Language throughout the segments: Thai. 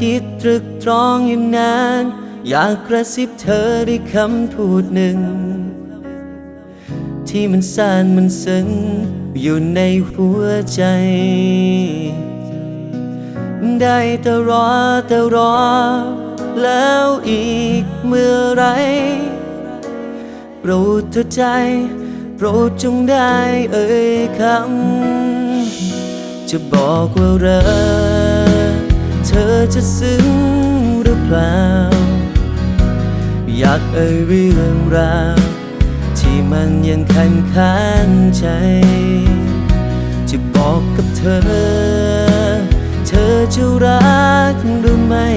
คิดตรึกตรองอยู่นาน อยากกระซิบเธอด้วยคำพูดหนึ่ง ที่มันซ่านมันซึ้งอยู่ในหัวใจ ได้แต่รอแต่รอ แล้วอีกเมื่อไรโปรดเธอใจ โปรดจงได้เอ่ยคำจะบอกว่ารัก เธอจะซึ้งหรือเปล่า อยากเอ่ยเรื่องราว ที่มันยังคันค้านใจ จะบอกกับเธอ เธอจะรักหรือไม่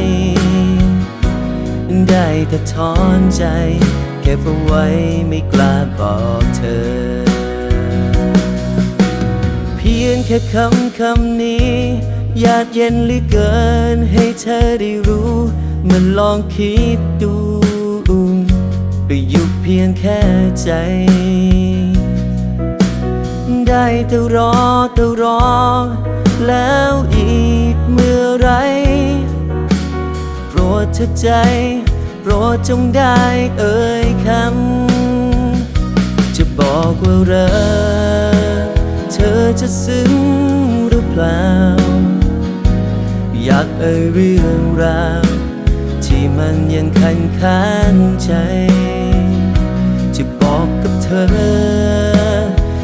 ได้แต่ถอนใจเก็บเอาไว้ไม่กล้าบอกเธอ เพียงแค่คำคำนี้ ยาดเย็นหลือเกินให้เธอได้รู้ มันลองคิดดูไปอยู่เพียงแค่ใจ ได้แต่รอแต่รอ แล้วอีกเมื่อไร โปรดเธอใจ โปรดจงได้เอ่ยคำ จะบอกว่ารักเธอจะซึ้งหรือเปล่าากเอ่ยเรื่องราว ที่มันยังคันค้านใจ จะบอกกับเธอ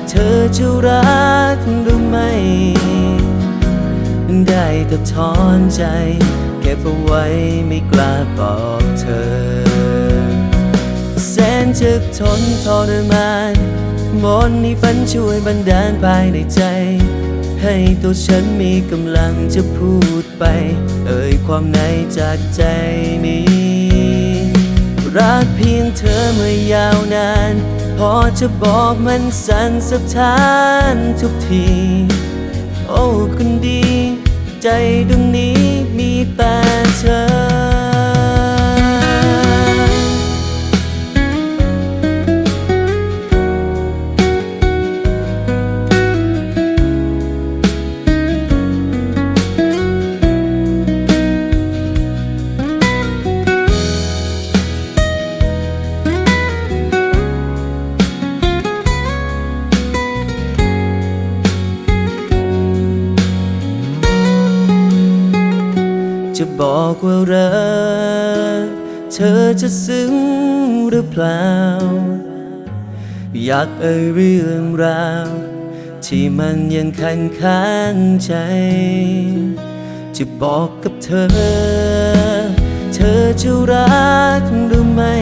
เธอจะรักหรือไม่ ได้แต่ถอนใจ เก็บเอาไว้ไม่กล้าบอกเธอ แสนจะทนทรมาน มนต์ในฝันช่วยบันดาลภายในใจ ให้ตัวฉันมีกำลังจะพูดไป เอ่ยความในจากใจนี้ รักเพียงเธอเมื่อยาวนาน พอจะบอกมันสั่นสะท้านทุกที โอ้คนดี ใจดวงนี้มีแต่ จะบอกว่ารักเธอจะซึ้งหรือเปล่า อยากเอ่ยเรื่องราว ที่มันยังคันค้านใจ จะบอกกับเธอ เธอจะรักหรือไม่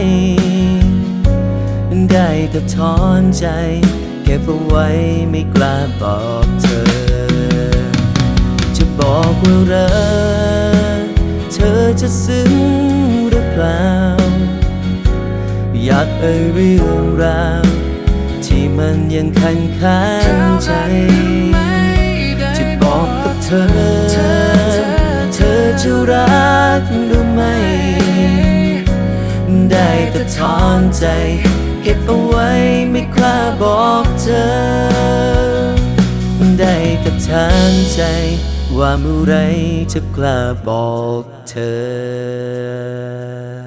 ได้แต่ถอนใจ เก็บเอาไว้ไม่กล้าบอกเธอ จะบอกว่ารัก จะซึ้งหรือเปล่า อยากเอ่ยเรื่องราว ที่มันยังคันค้านใจ จะบอกกับเธอ เธอจะรักหรือไม่ ได้แต่ถอนใจ เก็บเอาไว้ไม่กล้าบอกเธอ ได้แต่ถามใจ ว่าเมื่อไรจะกล้าบอกเธอ